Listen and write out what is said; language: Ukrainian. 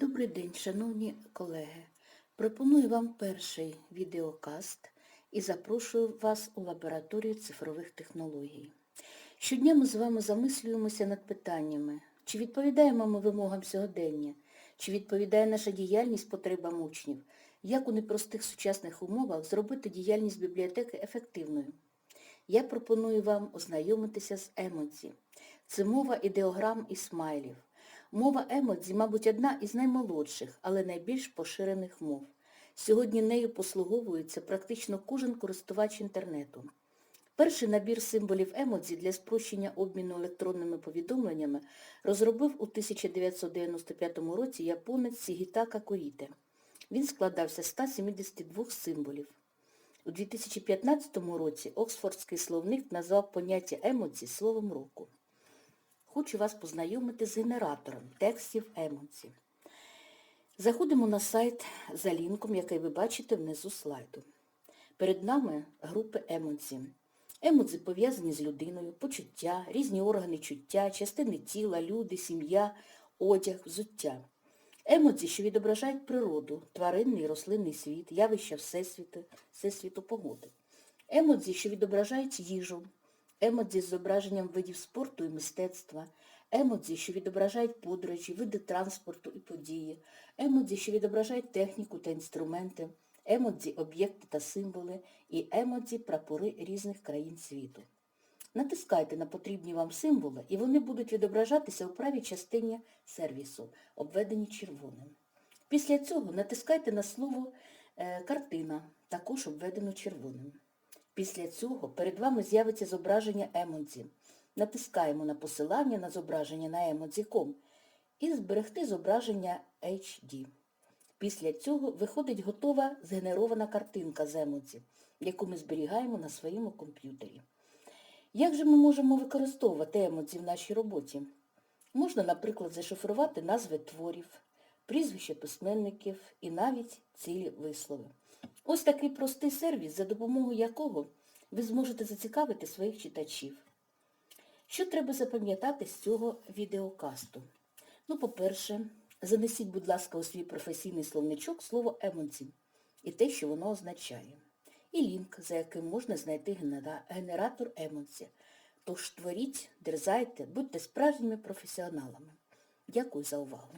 Добрий день, шановні колеги. Пропоную вам перший відеокаст і запрошую вас у лабораторію цифрових технологій. Щодня ми з вами замислюємося над питаннями, чи відповідаємо ми вимогам сьогодення, чи відповідає наша діяльність потребам учнів, як у непростих сучасних умовах зробити діяльність бібліотеки ефективною. Я пропоную вам ознайомитися з емодзі. Це мова ідеограм і смайлів. Мова емодзі, мабуть, одна із наймолодших, але найбільш поширених мов. Сьогодні нею послуговується практично кожен користувач інтернету. Перший набір символів емодзі для спрощення обміну електронними повідомленнями розробив у 1995 році японець Сігітака Коріте. Він складався з 172 символів. У 2015 році Оксфордський словник назвав поняття емодзі словом року. Хочу вас познайомити з генератором текстів емодзі. Заходимо на сайт за лінком, який ви бачите внизу слайду. Перед нами групи емодзі. Емодзі пов'язані з людиною, почуття, різні органи чуття, частини тіла, люди, сім'я, одяг, взуття. Емодзі, що відображають природу, тваринний і рослинний світ, явища Всесвіту, Всесвіту погоди. Емодзі, що відображають їжу, емодзі з зображенням видів спорту і мистецтва, емодзі, що відображають подорожі, види транспорту і події, емодзі, що відображають техніку та інструменти, емодзі, об'єкти та символи і емодзі, прапори різних країн світу. Натискайте на потрібні вам символи, і вони будуть відображатися у правій частині сервісу, обведені червоним. Після цього натискайте на слово е, «Картина», також обведено червоним. Після цього перед вами з'явиться зображення емодзі. Натискаємо на посилання на зображення на емодзі.com і зберегти зображення HD. Після цього виходить готова згенерована картинка з емодзі, яку ми зберігаємо на своєму комп'ютері. Як же ми можемо використовувати емодзі в нашій роботі? Можна, наприклад, зашифрувати назви творів, прізвища письменників і навіть цілі вислови. Ось такий простий сервіс, за допомогою якого ви зможете зацікавити своїх читачів. Що треба запам'ятати з цього відеокасту? Ну, по-перше, занесіть, будь ласка, у свій професійний словничок слово емодзі і те, що воно означає. І лінк, за яким можна знайти генератор емодзі. Тож творіть, дерзайте, будьте справжніми професіоналами. Дякую за увагу.